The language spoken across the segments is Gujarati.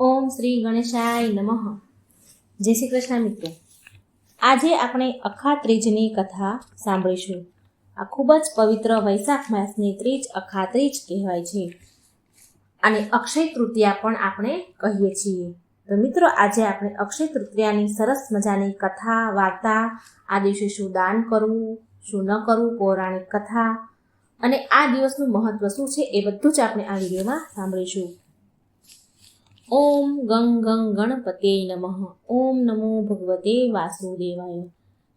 ઓમ શ્રી ગણેશાય નમઃ. જય શ્રી કૃષ્ણ મિત્રો. આજે આપણે અખા ત્રીજની કથા સાંભળીશું. આ ખૂબ જ પવિત્ર વૈશાખ માસની ત્રીજ અખા ત્રીજ કહેવાય છે. અને અક્ષય તૃતીયા પણ આપણે કહીએ છીએ. તો મિત્રો, આજે આપણે અક્ષય તૃતીયાની સરસ મજાની કથા, વાર્તા, આ દિવસે શું દાન કરવું, શું ન કરવું, પૌરાણિક કથા અને આ દિવસનું મહત્વ શું છે એ બધું જ આપણે આ વિડીયોમાં સાંભળીશું. ઓમ ગંગ ગંગ ગણપતે નમઃ. ઓમ નમો ભગવતે વાસુદેવાય.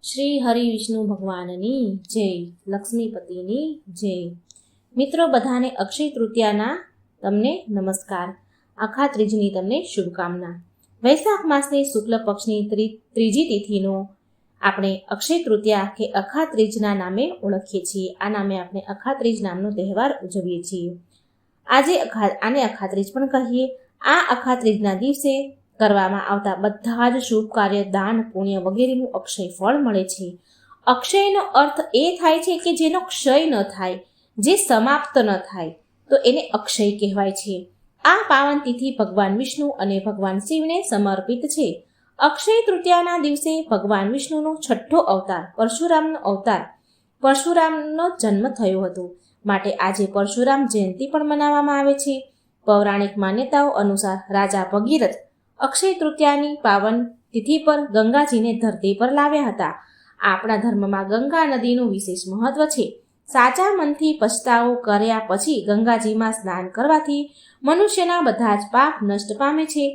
શ્રી હરિ વિષ્ણુ ભગવાનની જય. લક્ષ્મીપતિની જય. મિત્રો, બધાને અક્ષય તૃતીયાના તમને નમસ્કાર. આખા ત્રીજની તમને શુભકામના. વૈશાખ માસની શુક્લ પક્ષની ત્રી- ત્રીજી તિથિનો આપણે અક્ષય તૃતીયા કે અખા ત્રીજના નામે ઓળખીએ છીએ. આ નામે આપણે અખા ત્રીજ નામનો તહેવાર ઉજવીએ છીએ. આજે અખા, આને અખા ત્રીજ પણ કહીએ. આ અખાત્રીજના દિવસે કરવામાં આવતા બધા જ શુભ કાર્ય, દાન, પુણ્ય વગેરેનું અક્ષય ફળ મળે છે. અક્ષયનો અર્થ એ થાય છે કે જેનો ક્ષય ન થાય, જે સમાપ્ત ન થાય, તો એને અક્ષય કહેવાય છે. આ પાવન તિથિ ભગવાન વિષ્ણુ અને ભગવાન શિવને સમર્પિત છે. અક્ષય તૃતીયાના દિવસે ભગવાન વિષ્ણુનો છઠ્ઠો અવતાર, પરશુરામનો અવતાર, પરશુરામનો જન્મ થયો હતો. માટે આજે પરશુરામ જયંતિ પણ મનાવવામાં આવે છે. પૌરાણિક માન્યતાઓ અનુસાર રાજા ભગીરથ અક્ષય તૃતીયાની પાવન તિથિ પર ગંગાજીને ધરતી પર લાવ્યા હતા. આપણા ધર્મમાં ગંગા નદીનું વિશેષ મહત્વ છે. સાચા મનથી પછતાવો કર્યા પછી ગંગાજીમાં સ્નાન કરવાથી મનુષ્યના બધા જ પાપ નષ્ટ પામે છે.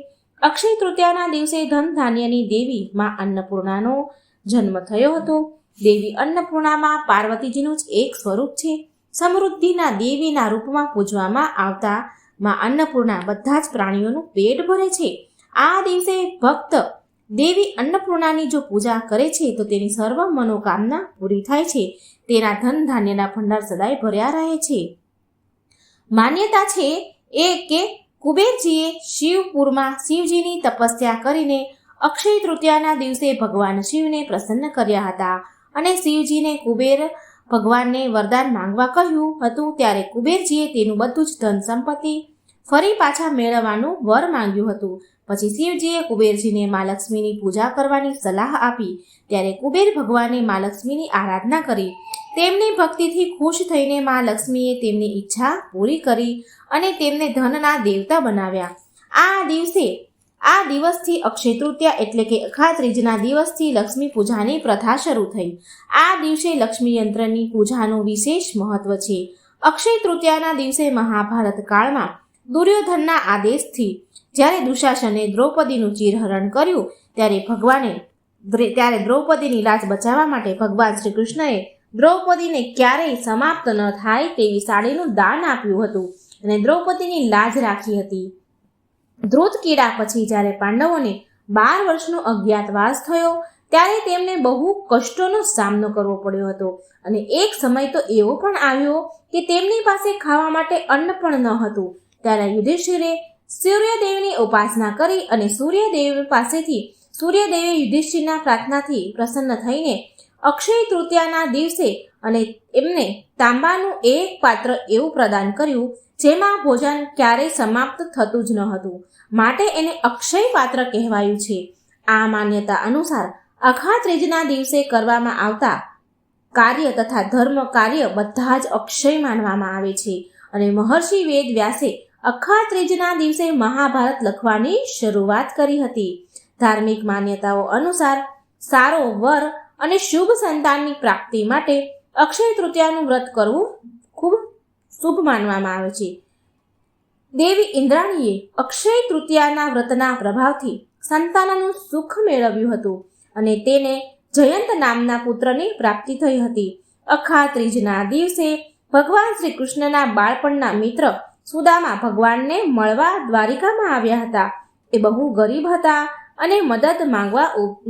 અક્ષય તૃતીયાના દિવસે ધન ધાન્યની દેવી માં અન્નપૂર્ણાનો જન્મ થયો હતો. દેવી અન્નપૂર્ણામાં પાર્વતીજીનું જ એક સ્વરૂપ છે. સમૃદ્ધિના દેવીના રૂપમાં પૂજવામાં આવતા માં અન્નપૂર્ણા બધા જ પ્રાણીઓનું પેટ ભરે છે. આ દિવસે ભક્ત દેવી અન્નપૂર્ણાની જો પૂજા કરે છે, તો તેની સર્વ મનોકામના પૂરી થાય છે. તેના ધન ધાન્યના ભંડાર સદાય ભર્યા રહે છે. માન્યતા છે એ કે કુબેરજીએ શિવપુરમાં શિવજીની તપસ્યા કરીને અક્ષય તૃતીયાના દિવસે ભગવાન શિવને પ્રસન્ન કર્યા હતા અને શિવજીને કુબેર ભગવાનને વરદાન માંગવા કહ્યું હતું ત્યારે કુબેરજીએ તેનું બધું જ ધન સંપત્તિ ફરી પાછા મેળવવાનું વર માંગ્યું હતું. પછી શિવજીએ કુબેરજીને મા લક્ષ્મીની પૂજા કરવાની સલાહ આપી. ત્યારે કુબેર ભગવાને મા લક્ષ્મીની આરાધના કરી. તેમની ભક્તિથી ખુશ થઈને મા લક્ષ્મીએ તેમની ઈચ્છા પૂરી કરી અને તેમને ધનના દેવતા બનાવ્યા. આ દિવસે આ દિવસથી અક્ષય તૃતીયા એટલે કે અખાત્રીજના દિવસથી લક્ષ્મી પૂજાની પ્રથા શરૂ થઈ. આ દિવસે લક્ષ્મી યંત્રની પૂજાનું વિશેષ મહત્વ છે. અક્ષય તૃતીયાના દિવસે મહાભારત કાળમાં દુર્યોધનના આદેશથી જ્યારે દુશાસને દ્રૌપદીનું ચીરહરણ કર્યું, ત્યારે ભગવાને ત્યારે દ્રૌપદીની લાજ બચાવવા માટે ભગવાન શ્રી કૃષ્ણએ દ્રૌપદીને ક્યારેય સમાપ્ત ન થાય તેવી સાડીનું દાન આપ્યું હતું અને દ્રૌપદીની લાજ રાખી હતી. ધ્રુત કીડા પછી જ્યારે પાંડવોને બાર વર્ષનો અજ્ઞાતવાસ થયો, ત્યારે તેમને બહુ કષ્ટોનો સામનો કરવો પડ્યો હતો. અને એક સમય તો એવો પણ આવ્યો કે તેમની પાસે ખાવા માટે અન્ન પણ ન હતું. ત્યારે યુધિષ્ઠિરે સૂર્યદેવની ઉપાસના કરી અને સૂર્યદેવ પાસેથી સૂર્યદેવે યુધિષ્ઠિરના પ્રાર્થનાથી પ્રસન્ન થઈને અક્ષય તૃતીયાના દિવસે અને એમને તાંબાનું એક પાત્ર એવું પ્રદાન કર્યું, જેમાં ભોજન ક્યારેય સમાપ્ત થતું જ ન હતું. માટે એને અક્ષય પાત્ર કહેવાયું છે. આ માન્યતા અનુસાર અખા ત્રીજના દિવસે કરવામાં આવતા કાર્ય તથા ધર્મ કાર્ય બધા જ અક્ષય માનવામાં આવે છે અને મહર્ષિ વેદ વ્યાસે અખા ત્રીજના દિવસે મહાભારત લખવાની શરૂઆત કરી હતી. ધાર્મિક માન્યતાઓ અનુસાર સારો વર અને શુભ સંતાનની પ્રાપ્તિ માટે અક્ષય તૃતીયાનું વ્રત કરવું ખૂબ શુભ માનવામાં આવે છે. દેવી ઇન્દ્રાણીએ અક્ષય તૃતીયાના વ્રતના પ્રભાવથી સંતાનનું સુખ મેળવ્યું હતું અને તેને જયંત નામના પુત્રની પ્રાપ્તિ થઈ હતી. અખા ત્રીજના દિવસે ભગવાન શ્રી કૃષ્ણના બાળપણના મિત્ર સુદામા ભગવાનને મળવા દ્વારિકામાં આવ્યા હતા. એ બહુ ગરીબ હતા અને મદદ માંગવા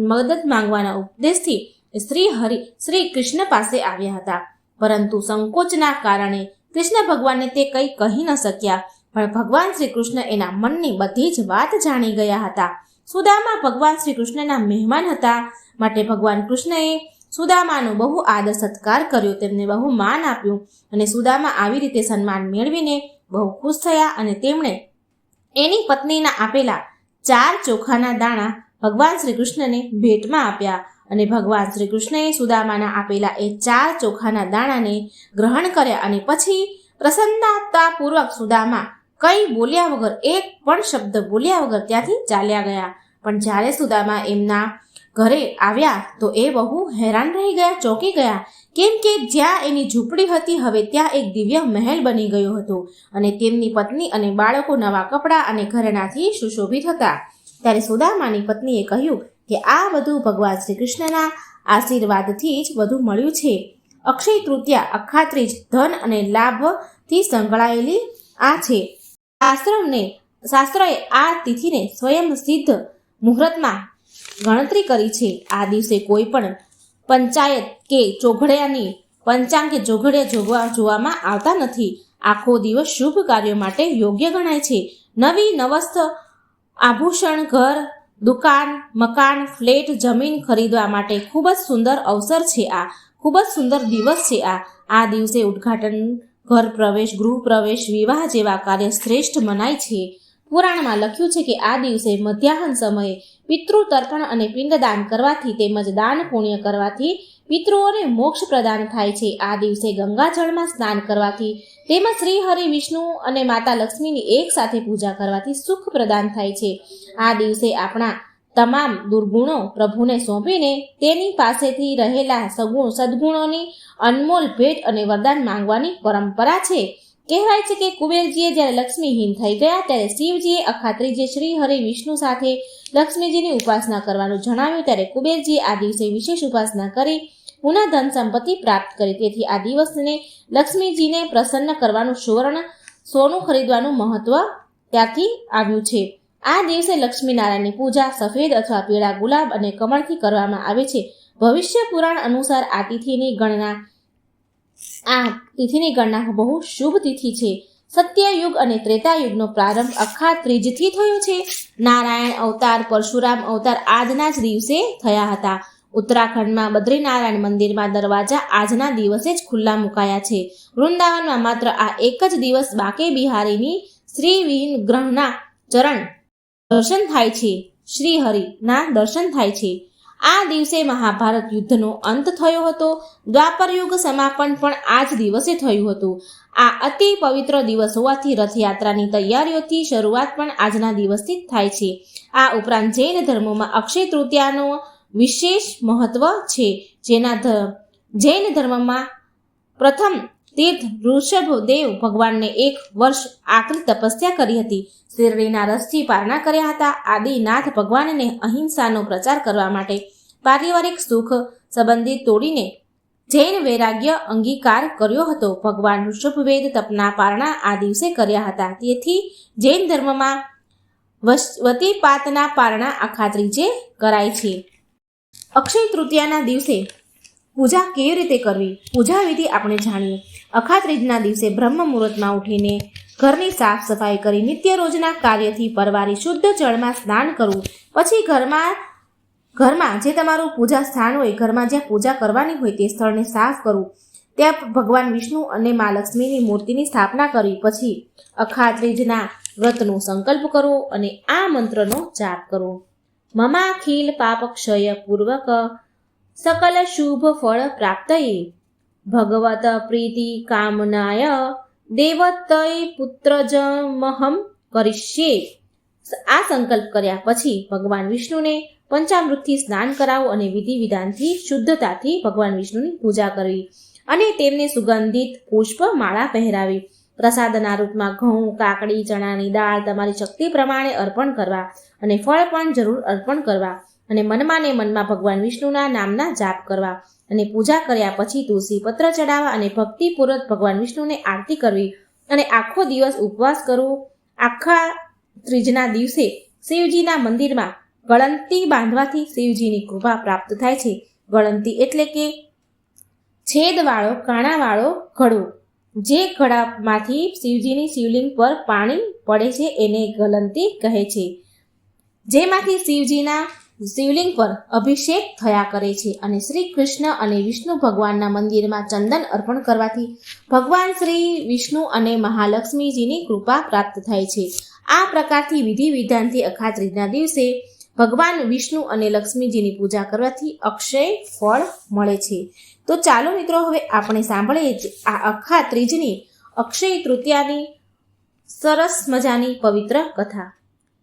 મદદ માંગવાના ઉપદેશથી શ્રી હરિ શ્રી કૃષ્ણ પાસે આવ્યા હતા. પરંતુ સંકોચના કારણે કૃષ્ણ ભગવાનને તે કંઈ કહી ન શક્યા. પણ ભગવાન શ્રી કૃષ્ણ એના મનની બધી જ વાત જાણી ગયા હતા. સુદામા ભગવાન શ્રી કૃષ્ણના મહેમાન હતા. માટે ભગવાન કૃષ્ણએ સુદામાનો બહુ આદર સત્કાર કર્યો. તેમને બહુ માન આપ્યું અને સુદામા આવી રીતે સન્માન મેળવીને બહુ ખુશ થયા અને તેમણે એની પત્નીના આપેલા ચાર ચોખાના દાણા ભગવાન શ્રી કૃષ્ણને ભેટમાં આપ્યા. અને ભગવાન શ્રી કૃષ્ણએ સુદામાના આપેલા એ ચાર ચોખાના દાણાને ગ્રહણ કર્યા અને પછી પ્રસન્નતાપૂર્વક સુદામા કંઈ બોલ્યા વગર, એક પણ શબ્દ બોલ્યા વગર ત્યાંથી ચાલ્યા ગયા. પણ જ્યારે સુદામા એમના ઘરે આવ્યા તો એ બહુ હેરાન રહી ગયા, ચોંકી ગયા. કેમ કે જ્યાં એની ઝૂંપડી હતી, હવે ત્યાં એક દિવ્ય મહેલ બની ગયો હતો અને તેમની પત્ની અને બાળકો નવા કપડાં અને ઘરેણાથી સુશોભિત હતા. ત્યારે સુદામાની પત્નીએ કહ્યું કે આ બધું ભગવાન શ્રી કૃષ્ણના આશીર્વાદથી જ બધું મળ્યું છે. અક્ષય તૃતીયા અખાત્રીજ ધન અને લાભથી સંકળાયેલી આ છે. શાસ્ત્રને, શાસ્ત્રએ આ તિથિને સ્વયં સિદ્ધ મુહૂર્તમાં ગણતરી કરી છે. આ દિવસે કોઈ પણ પંચાયત કે ચોઘડિયાની પંચાંગ કે ચોઘડિયા જોવા, જોવામાં આવતા નથી. આખો દિવસ શુભ કાર્યો માટે યોગ્ય ગણાય છે. નવી નવસ્થ આભૂષણ, ઘર દુકાન, મકાન, ફ્લેટ, જમીન ખરીદવા માટે ખૂબ જ સુંદર અવસર છે આ. ખૂબ જ સુંદર દિવસ છે આ. આ દિવસે ઉદ્ઘાટન, ઘર પ્રવેશ, ગૃહ પ્રવેશ, વિવાહ જેવા કાર્ય શ્રેષ્ઠ મનાય છે. પુરાણમાં લખ્યું છે કે આ દિવસે મધ્યાહન સમયે પિતૃ તર્પણ અને પિંડદાન કરવાથી તેમજ દાન પુણ્ય કરવાથી પિતૃઓને મોક્ષ પ્રદાન થાય છે. આ દિવસે ગંગાજળમાં સ્નાન કરવાથી તેમજ શ્રી હરિ વિષ્ણુ અને માતા લક્ષ્મીની એક સાથે પૂજા કરવાથી સુખ પ્રદાન થાય છે. આ દિવસે આપણા તમામ દુર્ગુણો પ્રભુને સોંપીને તેની પાસેથી રહેલા સગુણ સદગુણોની અનમોલ ભેટ અને વરદાન માંગવાની પરંપરા છે. કહેવાય છે કે કુબેરજીએ જ્યારે લક્ષ્મીહીન થઈ ગયા ત્યારે શિવજીએ અખાત્રીજે શ્રી હરિ વિષ્ણુ સાથે લક્ષ્મીજીની ઉપાસના કરવાનું જણાવ્યું, ત્યારે કુબેરજીએ આ દિવસે વિશેષ ઉપાસના કરી પુનઃ ધન સંપત્તિ પ્રાપ્ત કરી. તેથી આ દિવસને લક્ષ્મીજીને પ્રસન્ન કરવાનું સુવર્ણ સોનું ખરીદવાનું મહત્વ ત્યાંથી આવ્યું છે. આ દિવસે લક્ષ્મીનારાયણની પૂજા સફેદ અથવા પીળા ગુલાબ અને કમળથી કરવામાં આવે છે. ભવિષ્ય પુરાણ અનુસાર આ તિથિની ગણના આ તિથિની ગણના બહુ શુભ તિથિ છે. સત્યયુગ અને ત્રેતાયુગનો પ્રારંભ અખા ત્રીજથી થયો છે. નારાયણ અવતાર, પરશુરામ અવતાર આજના જ દિવસે થયા હતા. ઉત્તરાખંડમાં બદ્રીનારાયણ મંદિરમાં દરવાજા આજના દિવસે જ ખુલ્લા મુકાયા છે. વૃંદાવનમાં માત્ર આ એક જ દિવસ બાકે બિહારીની શ્રીવિહીન ગ્રહના ચરણ દર્શન થાય છે. શ્રી હરિના દર્શન થાય છે. આ દિવસે મહાભારત યુદ્ધનો અંત થયો હતો. દ્વાપર યુગ સમાપન પણ આ જ દિવસે થયું હતું. આ અતિ પવિત્ર દિવસ હોવાથી રથયાત્રાની તૈયારીઓથી શરૂઆત પણ આજના દિવસથી થાય છે. આ ઉપરાંત જૈન ધર્મોમાં અક્ષય તૃતીયાનો વિશેષ મહત્વ છે. જેના જૈન ધર્મમાં પ્રથમ તીર્થ ઋષભદેવ ભગવાનને એક વર્ષ આકરી તપસ્યા કરી હતી. શેરડીના રસથી પારણા કર્યા હતા. આદિનાથ ભગવાનને અહિંસાનો પ્રચાર કરવા માટે પારિવારિક સુખ સંબંધિત તોડીને જૈન વૈરાગ્ય અંગીકાર કર્યો હતો. ભગવાન ઋષભવેદ તપના પારણા આ દિવસે કર્યા હતા. તેથી જૈન ધર્મમાં વતીપાતના પારણા આખા ત્રીજે કરાય છે. અક્ષય તૃતીયાના દિવસે પૂજા કેવી રીતે કરવી? પૂજા વિધિ આપણે જાણીએ. અખાત્રીજના દિવસે બ્રહ્મ મુહૂર્તમાં ઉઠીને ઘરની સાફ સફાઈ કરી નિત્ય રોજના કાર્યથી પરવારી શુદ્ધ જળમાં સ્નાન કરવું. પછી ઘરમાં ઘરમાં જે તમારું પૂજા સ્થાન હોય, ઘરમાં જ્યાં પૂજા કરવાની હોય તે સ્થળને સાફ કરવું. ત્યાં ભગવાન વિષ્ણુ અને મા લક્ષ્મીની મૂર્તિની સ્થાપના કરવી પછી અખાત્રીજના વ્રતનો સંકલ્પ કરવો અને આ મંત્રનો જાપ કરવો. મમાખિલ પાપક્ષય પૂર્વક સકલ શુભ ફળ પ્રાપ્તયે ભગવત પ્રીતિ કામનાય દેવતય પુત્રજમહમ કરિષ્યે આ સંકલ્પ કર્યા પછી ભગવાન વિષ્ણુને પંચામૃતથી સ્નાન કરાવો અને વિધિ વિધાનથી શુદ્ધતાથી ભગવાન વિષ્ણુની પૂજા કરવી અને તેમને સુગંધિત પુષ્પ માળા પહેરાવી. પ્રસાદના રૂપમાં ઘઉં, કાકડી, ચણાની દાળ તમારી શક્તિ પ્રમાણે અર્પણ કરવા અને ફળ પણ જરૂર અર્પણ કરવા અને મનમાં ને મનમાં ભગવાન વિષ્ણુના નામના જાપ કરવા અને પૂજા કર્યા પછી તુલસી પત્ર ચડાવવા અને ભક્તિપૂર્વક ભગવાન વિષ્ણુને આરતી કરવી અને આખો દિવસ ઉપવાસ કરવો. આખા ત્રીજના દિવસે શિવજીના મંદિરમાં ગળંતી બાંધવાથી શિવજીની કૃપા પ્રાપ્ત થાય છે. ગળંતી એટલે કે છેદવાળો, કાણાવાળો ઘડો જે ઘડામાંથી શિવજીની શિવલિંગ પર પાણી પડે છે એને ગલંતી કહે છે. જેમાંથી શિવજીના શિવલિંગ પર અભિષેક થયા કરે છે અને શ્રી કૃષ્ણ અને વિષ્ણુ ભગવાનના મંદિરમાં ચંદન અર્પણ કરવાથી ભગવાન શ્રી વિષ્ણુ અને મહાલક્ષ્મીજીની કૃપા પ્રાપ્ત થાય છે. આ પ્રકારથી વિધિ વિધાનથી અખા ત્રીજના દિવસે ભગવાન વિષ્ણુ અને લક્ષ્મીજીની પૂજા કરવાથી અક્ષય ફળ મળે છે. તો ચાલો મિત્રો, હવે આપણે સાંભળીએ જ આ અખા ત્રીજની અક્ષય તૃતીયાની સરસ મજાની પવિત્ર કથા.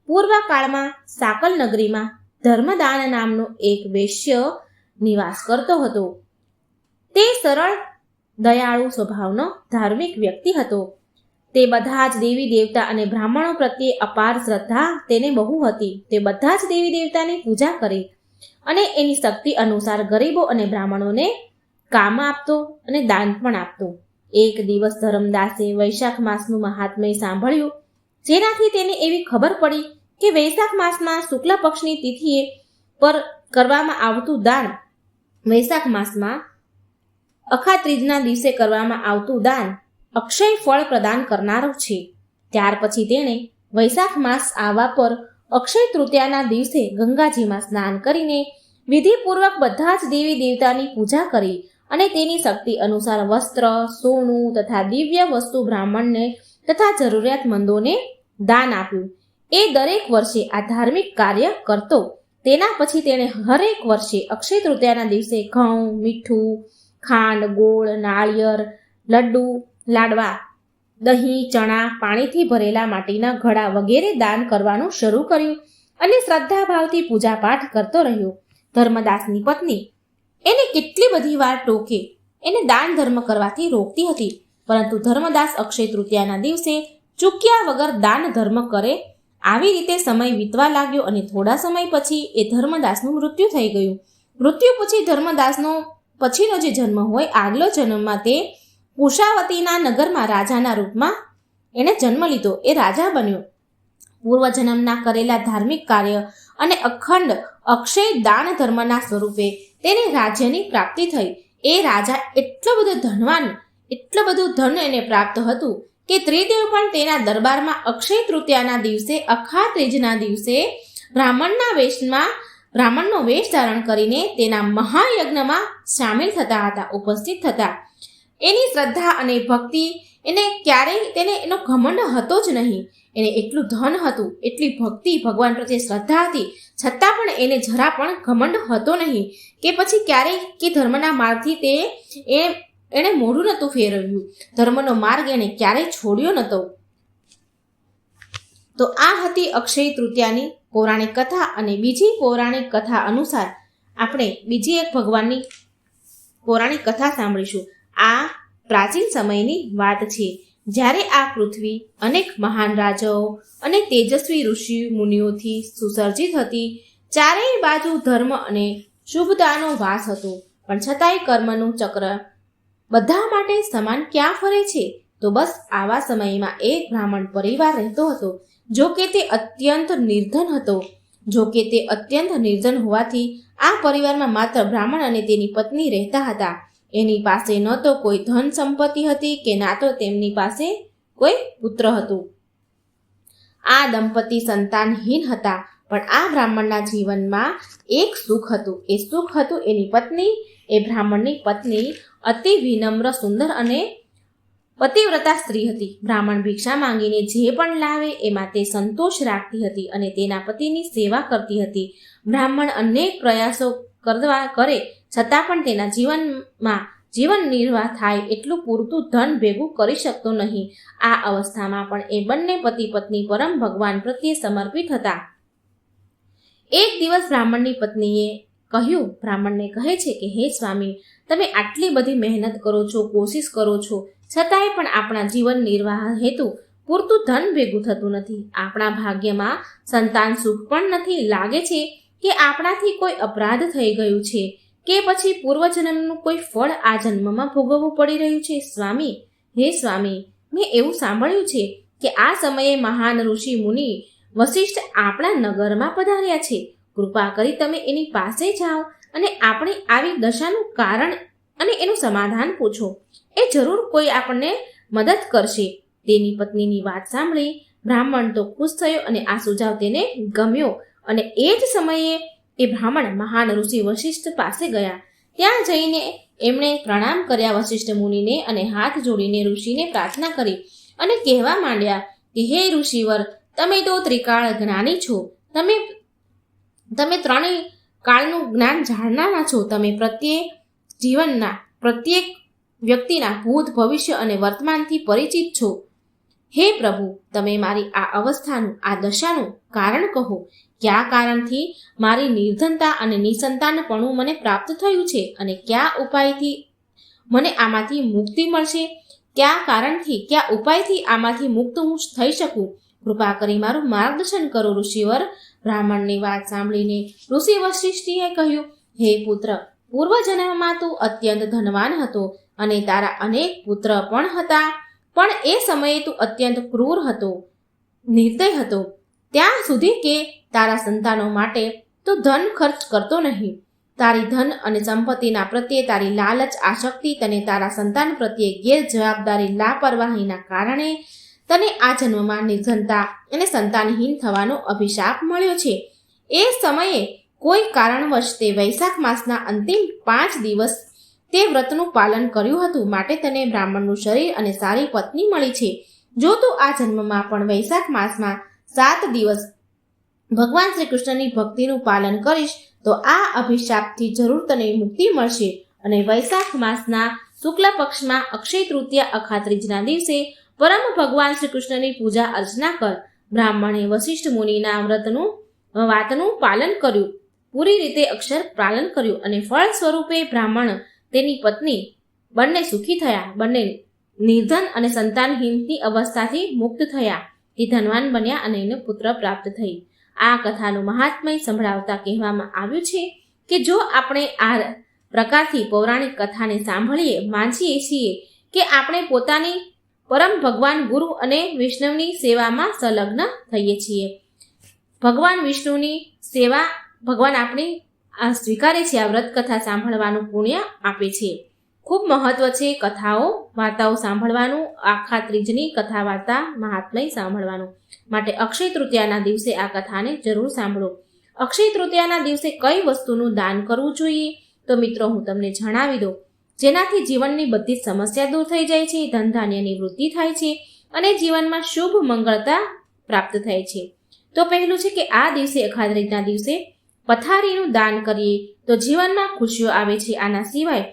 પૂર્વ કાળમાં સાકલ નગરીમાં ધર્મદાન નામનો એક વૈશ્ય નિવાસ કરતો હતો. તે સરળ, દયાળુ સ્વભાવનો ધાર્મિક વ્યક્તિ હતો. તે બધા જ દેવી દેવતા અને બ્રાહ્મણો પ્રત્યે અપાર શ્રદ્ધા તેને બહુ હતી. તે બધા જ દેવી દેવતાની પૂજા કરી અને એની શક્તિ અનુસાર ગરીબો અને બ્રાહ્મણોને કામ આપતો અને દાન પણ આપતો. એક દિવસ ધરમદાસે વૈશાખ માસનું મહાત્મય સાંભળ્યું, જેનાથી તેને એવી ખબર પડી કે વૈશાખ માસમાં શુક્લ પક્ષની તિથિએ પર કરવામાં આવતું દાન વૈશાખ માસમાં અખા ત્રીજના દિવસે કરવામાં આવતું દાન અક્ષય ફળ પ્રદાન કરનારું છે. ત્યાર પછી તેણે વૈશાખ માસ આવવા પર અક્ષય તૃતીયાના દિવસે ગંગાજીમાં સ્નાન કરીને વિધિપૂર્વક બધા જ દેવી દેવતાની પૂજા કરી અને તેની શક્તિ અનુસાર વસ્ત્ર, સોનું તથા દિવ્ય વસ્તુ બ્રાહ્મણને તથા જરૂરિયાતમંદોને દાન આપ્યું. એ દરેક વર્ષે આ ધાર્મિક કાર્ય કરતો. તેના પછી તેણે હરેક વર્ષે અક્ષય તૃતીયાના દિવસે ઘઉં, મીઠું, ખાંડ, ગોળ, નાળિયેર, લડ્ડુ, લાડવા, દહીં, ચણા પાણીથી ભરેલા માટીના ઘડા વગેરે દાન કરવાનું શરૂ કર્યું અને શ્રદ્ધાભાવથી પૂજાપાઠ કરતો રહ્યો. ધર્મદાસની પત્ની એને કેટલી બધી વાર ટોકે, એને દાન ધર્મ કરવાથી રોકતી હતી. પરંતુ ધર્મદાસ અક્ષય તૃતીયાના દિવસે ચૂક્યા વગર દાન ધર્મ કરે આવી રીતે સમય વીતવા લાગ્યો અને થોડા સમય પછી એ ધર્મદાસનું મૃત્યુ થઈ ગયું. મૃત્યુ પછી ધર્મદાસનો પછીનો જે જન્મ હોય, આગલો જન્મમાં તે કુશાવતીના નગરમાં રાજાના રૂપમાં એણે જન્મ લીધો. એ રાજા બન્યો. પૂર્વજન્મના કરેલા ધાર્મિક કાર્ય અને અખંડ અક્ષય દાન ધર્મના સ્વરૂપે તેને રાજ્યની પ્રાપ્તિ થઈ. એ રાજા એટલો બધો ધનવાન, એટલું બધું ધન એને પ્રાપ્ત હતું કે ત્રિદેવ પણ તેના દરબારમાં અક્ષય તૃતીયાના દિવસે અખા ત્રીજના દિવસે બ્રાહ્મણના વેશમાં, બ્રાહ્મણનો વેશ ધારણ કરીને તેના મહાયજ્ઞમાં સામેલ થતા હતા, ઉપસ્થિત થતા. એની શ્રદ્ધા અને ભક્તિ એને ક્યારેય તેને એનો ઘમંડ હતો જ નહીં. એને એટલું ધન હતું, એટલી ભક્તિ ભગવાન પ્રત્યે શ્રદ્ધા હતી. છતાં પણ એને જરા પણ ઘમંડ હતો નહીં. કે પછી ક્યારેય કે ધર્મના માર્ગથી તે એ એણે મોઢું નહોતું ફેરવ્યું. ધર્મનો માર્ગ એણે ક્યારેય છોડ્યો નહોતો. તો આ હતી અક્ષય તૃતીયાની પૌરાણિક કથા અને બીજી પૌરાણિક કથા અનુસાર આપણે બીજી એક ભગવાનની પૌરાણિક કથા સાંભળીશું. આ પ્રાચીન સમયની વાત છે. જ્યારે આ પૃથ્વી અનેક મહાન રાજાઓ અને તેજસ્વી ઋષિ મુનિઓથી સુસર્જિત હતી, ચારેય બાજુ ધર્મ અને શુભતાનો વાસ હતો. પણ છતાંય કર્મનું ચક્ર બધા માટે સમાન ક્યાં ફરે છે? તો બસ આવા સમયમાં એક બ્રાહ્મણ પરિવાર રહેતો હતો, જો કે તે અત્યંત નિર્ધન હતો. જો કે તે અત્યંત નિર્ધન હોવાથી આ પરિવારમાં માત્ર બ્રાહ્મણ અને તેની પત્ની રહેતા હતા. એની પાસે ન તો કોઈ ધન સંપત્તિ હતી કે ના તો તેમની પાસે કોઈ પુત્ર હતું. આ દંપતી સંતાનહીન હતા, પણ આ બ્રાહ્મણના જીવનમાં એક સુખ હતું. એ સુખ હતું એની પત્ની, એ બ્રાહ્મણની પત્ની અતિ વિનમ્ર, સુંદર અને પતિવ્રતા સ્ત્રી હતી. બ્રાહ્મણ ભિક્ષા માંગીને જે પણ લાવે, એમાં તે સંતોષ રાખતી હતી અને તેના પતિની સેવા કરતી હતી. બ્રાહ્મણ અનેક પ્રયાસો કરવા કરે, છતાં પણ તેના જીવનમાં જીવન નિર્વાહ થાય એટલું પૂરતું ધન ભેગું કરી શકતો નહીં. આ અવસ્થામાં પણ એ બંને પતિ પત્ની પરમ ભગવાન પ્રત્યે સમર્પિત હતા. એક દિવસ બ્રાહ્મણની પત્નીએ કહ્યું, બ્રાહ્મણને કહે છે કે, હે સ્વામી તમે આટલી બધી મહેનત કરો છો, કોશિશ કરો છો, છતાંય પણ આપણા જીવન નિર્વાહ હેતુ પૂરતું ધન ભેગું થતું નથી. આપણા ભાગ્યમાં સંતાન સુખ પણ નથી. લાગે છે કે આપણાથી કોઈ અપરાધ થઈ ગયું છે, કે પછી પૂર્વજન્મનું કોઈ ફળ આ જન્મમાં ભોગવવું પડી રહ્યું છે? સ્વામી, હે સ્વામી, મેં એવું સાંભળ્યું છે કે આ સમયે મહાન ઋષિ મુનિ વશિષ્ઠ આપણા નગરમાં પધાર્યા છે. કૃપા કરી તમે એની પાસે જાઓ અને આપણી આવી દશાનું કારણ અને એનું સમાધાન પૂછો. એ જરૂર કોઈ આપણને મદદ કરશે. તેની પત્નીની વાત સાંભળી, બ્રાહ્મણ તો ખુશ થયો અને આ સુઝાવ તેને ગમ્યો અને એ જ સમયે એ બ્રાહ્મણ મહાન ઋષિ વશિષ્ઠ પાસે ગયા. ત્યાં જઈને એમણે પ્રણામ કર્યા વશિષ્ઠ મુનિને અને હાથ જોડીને ઋષિને પ્રાર્થના કરી અને કહેવા માંડ્યા કે, હે ઋષિવર, તમે તો ત્રિકાળ જ્ઞાની છો. તમે તમે ત્રણેય કાળનું જ્ઞાન જાણનારા છો તમે પ્રત્યેક જીવનના, પ્રત્યેક વ્યક્તિના ભૂત ભવિષ્ય અને વર્તમાનથી પરિચિત છો. હે પ્રભુ, તમે મારી આ અવસ્થાનું, આ દશાનું કારણ કહો. કયા કારણથી? મારી નિર્ધનતા અને નિસંતાનપણું મને પ્રાપ્ત થયું છે અને કયા ઉપાયથી મને આમાંથી મુક્તિ મળશે? કયા કારણથી, કયા ઉપાયથી આમાંથી મુક્ત હું થઈ શકું? કૃપા કરી મારું માર્ગદર્શન કરો, ઋષિવર. બ્રાહ્મણની વાત સાંભળીને ઋષિ વશિષ્ઠીએ કહ્યું, હે પુત્ર, પૂર્વજન્મમાં તું અત્યંત ધનવાન હતો અને તારા અનેક પુત્ર પણ હતા, પણ એ સમયે તું અત્યંત ક્રૂર હતો, નિર્દય હતો. ત્યાં સુધી કે તારા સંતાનો માટે તો ધન ખર્ચ કરતો નહીં. તારી ધન અને સંપત્તિના પ્રત્યે તારી લાલચ, આશક્તિ તને તારા સંતાન પ્રત્યે ગેરજવાબદારી, લાપરવાહીના કારણે તને આ જન્મમાં નિર્ધનતા અને સંતાનહીન થવાનો અભિશાપ મળ્યો છે. એ સમયે કોઈ કારણવશ તે વૈશાખ માસના અંતિમ પાંચ દિવસ તે વ્રતનું પાલન કર્યું હતું માટે તને બ્રાહ્મણનું શરીર અને સારી પત્ની મળી છે. જો તું આ જન્મમાં પણ વૈશાખ માસમાં સાત દિવસ ભગવાન શ્રી કૃષ્ણની ભક્તિનું પાલન કરીશ, તો આ અભિશાપથી જરૂર તને મુક્તિ મળશે. અને વૈશાખ માસના શુક્લ પક્ષમાં અક્ષય તૃતીય અખાત્રીજના દિવસે પરમ ભગવાન શ્રી કૃષ્ણની પૂજા અર્ચના કર. બ્રાહ્મણે વશિષ્ઠ મુનિના વ્રતનું વાતનું પાલન કર્યું. પૂરી રીતે અક્ષર પાલન કર્યું અને ફળ સ્વરૂપે બ્રાહ્મણ તેની પત્ની, બંને સુખી થયા. બંને નિર્ધન અને સંતાનહીનની અવસ્થાથી મુક્ત થયા. તે ધનવાન બન્યા અને એને પુત્ર પ્રાપ્ત થઈ. આ કથાનું મહાત્મય સંભળાવતા કહેવામાં આવ્યું છે કે જો આપણે આ પ્રકારથી પૌરાણિક કથાને સાંભળીએ માનીએ છીએ કે આપણે પોતાની પરમ ભગવાન ગુરુ અને વિષ્ણુની સેવામાં સંલગ્ન થઈએ છીએ. ભગવાન વિષ્ણુની સેવા ભગવાન આપણી આ સ્વીકારે છે, આ વ્રત કથા સાંભળવાનું પુણ્ય આપે છે. ખૂબ મહત્વ છે કથાઓ વાર્તાઓ સાંભળવાનું, આખા ત્રીજની કથા વાર્તા મહાત્મય સાંભળવાનું. માટે અક્ષય તૃતીયાના દિવસે આ કથાને જરૂર સાંભળો. અક્ષય તૃતીયાના દિવસે કઈ વસ્તુનું દાન કરવું જોઈએ? તો મિત્રો, હું તમને જણાવી દઉં. જેનાથી જીવનની બધી સમસ્યા દૂર થઈ જાય છે, ધન ધાન્યની વૃદ્ધિ થાય છે અને જીવનમાં શુભ મંગળતા પ્રાપ્ત થાય છે. તો પહેલું છે કે આ દિવસે અખાદ્રીના દિવસે પથારીનું દાન કરીએ તો જીવનમાં ખુશીઓ આવે છે. આના સિવાય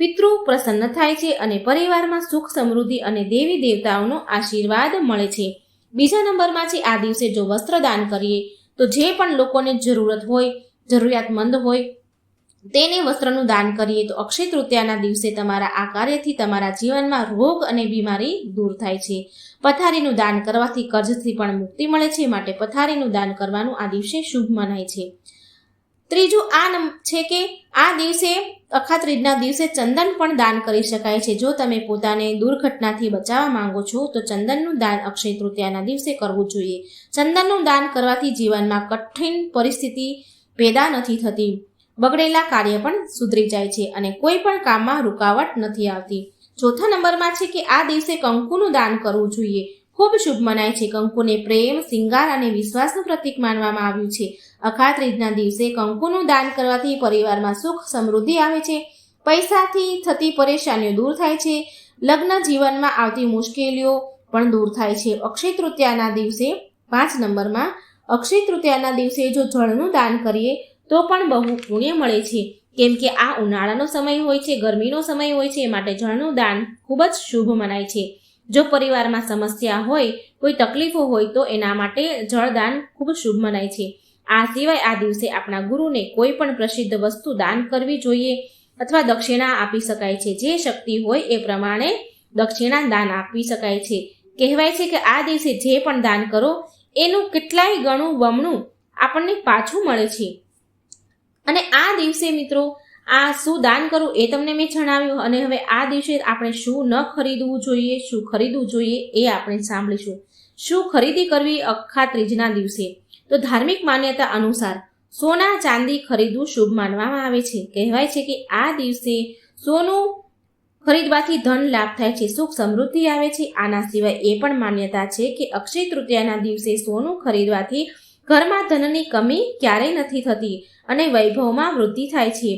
પિતૃ પ્રસન્ન થાય છે અને પરિવારમાં સુખ સમૃદ્ધિ અને દેવી દેવતાઓનો આશીર્વાદ મળે છે. બીજા નંબરમાં છે, આ દિવસે જો વસ્ત્ર દાન કરીએ તો જે પણ લોકોને જરૂરત હોય, જરૂરિયાતમંદ હોય તેને વસ્ત્રનું દાન કરીએ તો અક્ષય તૃતીયાના દિવસે તમારા આ કાર્યથી તમારા જીવનમાં રોગ અને બીમારી દૂર થાય છે. પથારીનું દાન કરવાથી કર્જથી પણ મુક્તિ મળે છે, માટે પથારીનું દાન કરવાનું આ દિવસે શુભ મનાય છે. ત્રીજું આ છે કે આ દિવસે, અખાત્રીજના દિવસે ચંદન પણ દાન કરી શકાય છે. જો તમે પોતાને દુર્ઘટનાથી બચાવવા માંગો છો, તો ચંદનનું દાન અક્ષય તૃતીયાના દિવસે કરવું જોઈએ. ચંદનનું દાન કરવાથી જીવનમાં કઠિન પરિસ્થિતિ પેદા નથી થતી. બગડેલા કાર્ય પણ સુધરી જાય છે અને કોઈ પણ કામમાં રૂકાવટ નથી આવતી. ચોથા નંબરમાં છે કે આ દિવસે કંકુનું દાન કરવું જોઈએ. ખૂબ શુભ મનાય છે. કંકુને પ્રેમ સિંગાર અને વિશ્વાસનું પ્રતીક માનવામાં આવ્યું છે. અખાત્રીજના દિવસે કંકુનું દાન કરવાથી પરિવારમાં સુખ, સમૃદ્ધિ આવે છે. પૈસાથી થતી પરેશાનીઓ દૂર થાય છે. લગ્ન જીવનમાં આવતી મુશ્કેલીઓ પણ દૂર થાય છે. અક્ષય તૃતીયાના દિવસે પાંચ નંબરમાં, અક્ષય તૃતીયાના દિવસે જો જળનું દાન કરીએ તો પણ બહુ પુણ્ય મળે છે. કેમ કે આ ઉનાળાનો સમય હોય છે, ગરમીનો સમય હોય છે માટે જળનું દાન ખૂબ જ શુભ મનાય છે. જો પરિવારમાં સમસ્યા હોય, કોઈ તકલીફો હોય, તો એના માટે જળદાન ખૂબ શુભ મનાય છે. આ સિવાય આ દિવસે આપણા ગુરુને કોઈ પણ પ્રસિદ્ધ વસ્તુ દાન કરવી જોઈએ અથવા દક્ષિણા આપી શકાય છે. જે શક્તિ હોય એ પ્રમાણે દક્ષિણા દાન આપી શકાય છે. કહેવાય છે કે આ દિવસે જે પણ દાન કરો, એનું કેટલાય ગણું બમણું આપણને પાછું મળે છે. અને આ દિવસે મિત્રો, આ શું દાન કરવું એ તમને મેં જણાવ્યું. અને હવે આ દિવસે આપણે શું ન ખરીદવું જોઈએ, શું ખરીદવું જોઈએ એ આપણે સાંભળીશું. શું ખરીદી કરવી અખા ત્રીજના દિવસે? તો ધાર્મિક માન્યતા અનુસાર સોના ચાંદી ખરીદવું શુભ માનવામાં આવે છે. કહેવાય છે કે આ દિવસે સોનું ખરીદવાથી ધન લાભ થાય છે, સુખ સમૃદ્ધિ આવે છે. આના સિવાય એ પણ માન્યતા છે કે અક્ષય તૃતીયાના દિવસે સોનું ખરીદવાથી ઘરમાં ધનની કમી ક્યારેય નથી થતી અને વૈભવમાં વૃદ્ધિ થાય છે.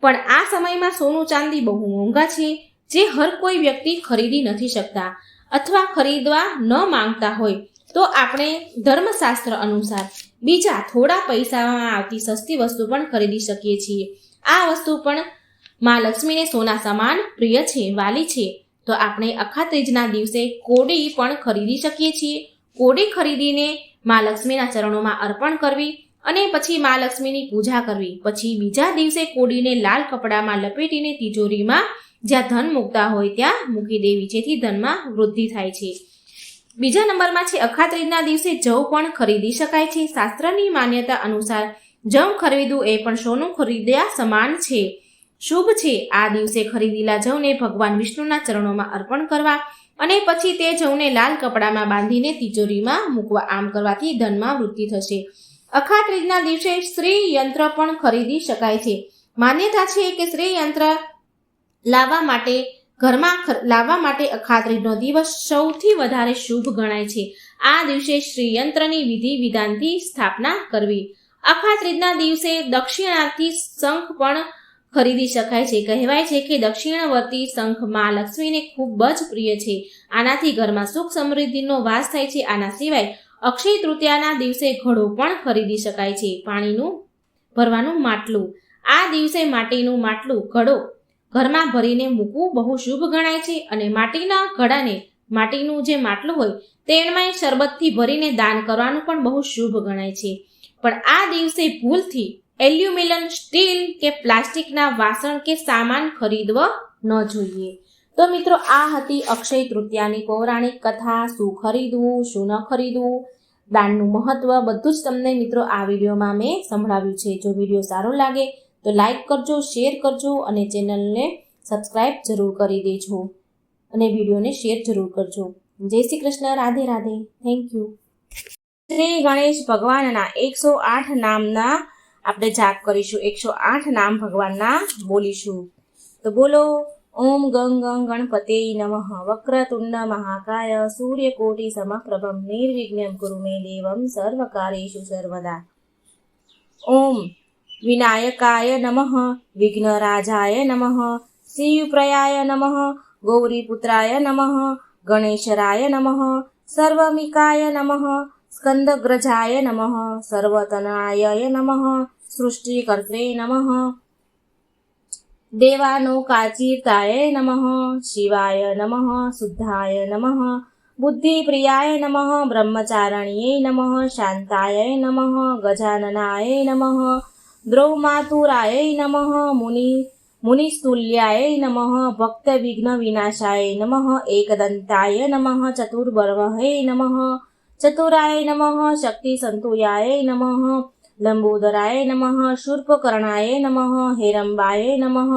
પણ આ સમયમાં સોનું ચાંદી બહુ મોંઘા છે, જે હર કોઈ વ્યક્તિ ખરીદી નથી શકતા અથવા ખરીદવા ન માંગતા હોય, તો આપણે ધર્મશાસ્ત્ર અનુસાર બીજા થોડા પૈસામાં આવતી સસ્તી વસ્તુ પણ ખરીદી શકીએ છીએ. આ વસ્તુ પણ માં લક્ષ્મીને સોના સમાન પ્રિય છે, વાલી છે. તો આપણે અખાત્રીજના દિવસે કોડી પણ ખરીદી શકીએ છીએ. કોડી ખરીદીને મા લક્ષ્મીના ચરણોમાં અર્પણ કરવી અને પછી મા લક્ષ્મીની પૂજા કરવી. પછી બીજા દિવસે કોડીને લાલ કપડામાં લપેટીને તિજોરીમાં જ્યાં ધન મૂકતા હોય ત્યાં મૂકી દેવી, જેથી ધનમાં વૃદ્ધિ થાય છે. બીજા નંબરમાં છે, અખાત્રીજના દિવસે જવ પણ ખરીદી શકાય છે. શાસ્ત્રની માન્યતા અનુસાર જવ ખરીદવું એ પણ સોનું ખરીદ્યા સમાન છે. શુભ છે, આ દિવસે ખરીદેલા જવને ભગવાન વિષ્ણુના ચરણોમાં અર્પણ કરવા અને પછી તે જવને લાલ કપડામાં બાંધીને તિજોરીમાં મૂકવા આમ કરવાથી ધનમાં વૃદ્ધિ થશે. અખાત્રીજના દિવસે શ્રી યંત્ર પણ ખરીદી શકાય છે. માન્યતા છે કે શ્રી યંત્ર લાવવા માટે ઘરમાં લાવવા માટે અખાત્રીજનો દિવસ સૌથી વધારે શુભ ગણાય છે. આ દિવસે શ્રી યંત્રની વિધિ વિધાનથી સ્થાપના કરવી. અખાત્રીજના દિવસે દક્ષિણાર્થી શંખ પણ ખરીદી શકાય છે. કહેવાય છે કે દક્ષિણવર્તી શંખમાં લક્ષ્મીને ખૂબ જ પ્રિય છે. આનાથી ઘરમાં સુખ સમૃદ્ધિનો વાસ થાય છે. આના સિવાય અક્ષય તૃતીયાના દિવસે ઘડો પણ ખરીદી શકાય છે. પાણીનું ભરવાનું માટલું. આ દિવસે માટીનું માટલું ઘડો ઘરમાં ભરીને મૂકવું બહુ શુભ ગણાય છે અને માટીના ઘડાને માટીનું જે માટલું હોય તેમાં શરબતથી ભરીને દાન કરવાનું પણ બહુ શુભ ગણાય છે. પણ આ દિવસે ભૂલથી એલ્યુમિનિયમ સ્ટીલ કે પ્લાસ્ટિકના વાસણ કે સામાન ખરીદવો ન જોઈએ. તો મિત્રો, આ હતી અક્ષય તૃતીયાની પૌરાણિક કથા, શું ખરીદવું, શું ન ખરીદવું? દાનનું મહત્વ બધું જ તમને મિત્રો આ વિડીયોમાં મેં સંભળાવ્યું છે. જો વીડિયો સારો લાગે તો લાઈક કરજો, શેર કરજો અને ચેનલને સબસ્ક્રાઈબ જરૂર કરી દેજો. અને વિડીયોને શેર જરૂર કરજો. જય શ્રી કૃષ્ણ, રાધે રાધે. થેન્ક યુ શ્રી ગણેશ ભગવાનના એકસો આઠ નામના આપણે જાપ કરીશું. એકસો આઠ નામ ભગવાનના બોલીશું. તો બોલો, ઓમ ગંગ ગંગ ગણપતે નમઃ. વક્રતુંડ મહાકાય. સૂર્યકોટિ સમપ્રભમ. નિર્વિઘ્નમ કુરુ મે દેવમ. સર્વકારેશુ સર્વદા. ઓમ વિનાયકાય નમઃ. વિઘ્નરાજાય નમઃ. શિવપ્રયાય નમઃ. ગૌરીપુત્રાય નમઃ. ગણેશરાય નમઃ. સર્વમિકાય નમઃ. સ્કંદગ્રજાય નમઃ સર્વતનાય નમઃ સૃષ્ટિકર્ત્રે નમઃ દેવાનોકાચીર્તાય નમઃ શિવાય નમઃ શુદ્ધાય નમઃ બુદ્ધિપ્રિયાય નમઃ બ્રહ્મચારણ્યે નમઃ શાંતાય નમઃ ગજાનનાય નમઃ દ્રૌમાતુરાય નમઃ મુનિ મુનિસ્તુલ્યાય નમઃ ભક્તવિઘ્ન વિનાશાય નમઃ એકદંતાય નમઃ ચતુર્બર્વહે નમઃ ચતુરાય નમઃ શક્તિસંતુયાય નમઃ લંબોદરાય નમઃ શૂર્પકર્ણાય નમઃ હેરંબાય નમઃ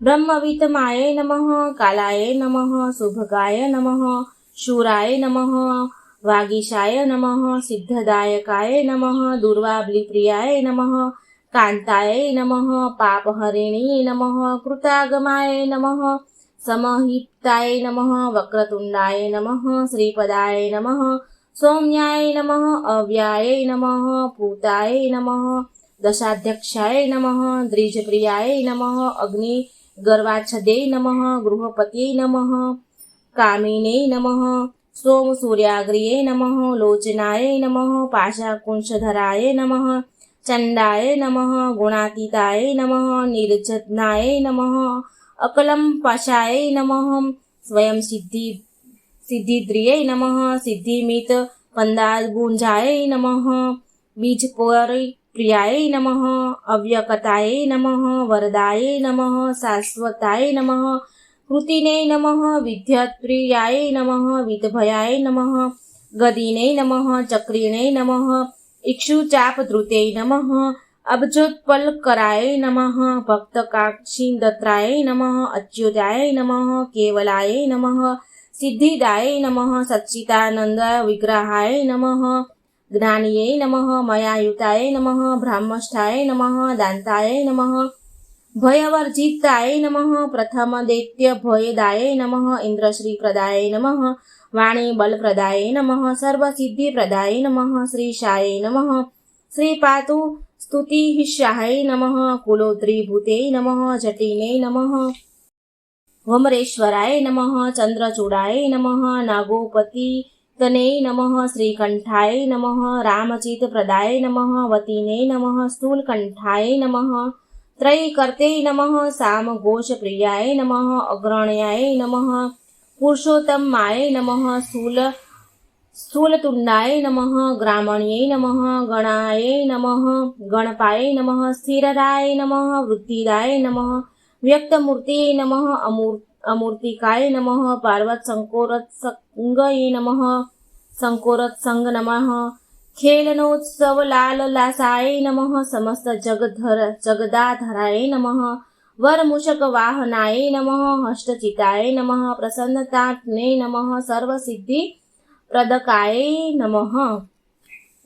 બ્રહ્મવિતમાય નમઃ કાલાય નમઃ શુભગાય નમઃ શૂરાય નમઃ વાગીશાય નમઃ સિદ્ધદાયકાય નમઃ દુર્વાબલિપ્રિયાય નમઃ કાંતાય નમઃ પાપહરિણી નમઃ કૃતાગમાય નમઃ સમહિપ્તાય નમઃ વક્રતુંડાય નમઃ શ્રીપદાય નમઃ સૌમ્યાય નમઃ અવ્યાય નમઃ પૂતાય નમઃ દશાધ્યક્ષાય નમઃ દ્વિજપ્રિયાય નમઃ અગ્નિ ગર્વાચ્છદે નમઃ ગૃહપત્यै નમઃ કામિને નમઃ સોમ સૂર્યાગ્રિય નમઃ લોચનાય નમઃ પાશાકુંશધરાય નમઃ ચંડાય નમઃ ગુણાતીતાય નમઃ નિર્જનાય નમઃ અકલમ પશાય નમઃ સ્વયં સિદ્ધિ સિદ્ધિદ્રિય નમઃ સિદ્ધિમિત પંદાગુંજાય નમઃ બીજપોર પ્રિયાય નમઃ અવ્યકતાય નમઃ વરદાય નમઃ શાશ્વતાય નમઃ કૃતિને નમઃ વિદ્યાત્રિયાય નમઃ વિદભયાય નમઃ ગદિને નમઃ ચક્રિણે નમઃ ઇક્ષુચાપધૃતે નમઃ અબજોત્પલકરાય નમઃ ભક્તકાક્ષીદત્રાય નમઃ અચ્યુતાય નમઃ કેવલાય નમઃ સિદ્ધિદાય નમઃ સચ્ચિદાનંદ વિગ્રહાય નમઃ જ્ઞાનીય નમઃ મયાયુતાય નમઃ બ્રહ્મષ્ઠાય નમઃ દાંતાય નમઃ ભયવર્જિતાય નમઃ પ્રથમ દૈત્ય ભયદાય નમઃ ઇન્દ્રશ્રીપ્રદાય નમઃ વાણી બલપ્રદાય નમઃ સર્વસિદ્ધિપ્રદાય નમઃ શ્રીશાય નમઃ શ્રીપાતુ સ્તુતિહિષ્યાય નમઃ કુલોત્રીભૂતે નમઃ જટિને નમઃ વમરેશ્વરાય નમઃ ચંદ્રચૂડાય નમઃ નાગોપતિ તને નમઃ શ્રીકંઠાય નમઃ રામચિત પ્રદાય નમઃ વતીને નમઃ સ્થૂલકંઠાય નમઃ ત્રૈકર્તે નમઃ સામ ઘોષ પ્રિયાય નમઃ અગ્રણ્યાય નમઃ પુરુષોત્તમાય નમઃ સ્થૂલ સ્થૂલતુંડાય નમઃ ગ્રામણ્યે નમઃ ગણાય નમઃ ગણપાય નમઃ સ્થિરરાય નમઃ વૃદ્ધિરાય નમઃ વ્યક્તમૂર્તિએ નમઃ અમૂર્ત અમૂર્તિકાય નમઃ પાર્વત સંકોરત સંગયે નમઃ સંકોરત સંગ નમઃ ખેલનોત્સવ લાલ લાસાય નમઃ સમસ્ત જગધર જગદાધરાય નમઃ વરમૂષક વાહનાય નમઃ હષ્ટચિતાય નમઃ પ્રસન્નતાને નમઃ સર્વસિદ્ધિ પ્રદકાય નમઃ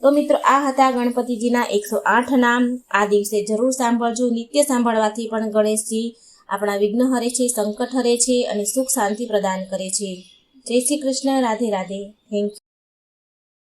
તો મિત્રો આ હતા ગણપતિજીના એકસો આઠ નામ. આ દિવસે જરૂર સાંભળજો. નિત્ય સાંભળવાથી પણ ગણેશજી આપણા વિઘ્ન હરે છે, સંકટ હરે છે અને સુખ શાંતિ પ્રદાન કરે છે. જય શ્રી કૃષ્ણ, રાધે રાધે. Thank you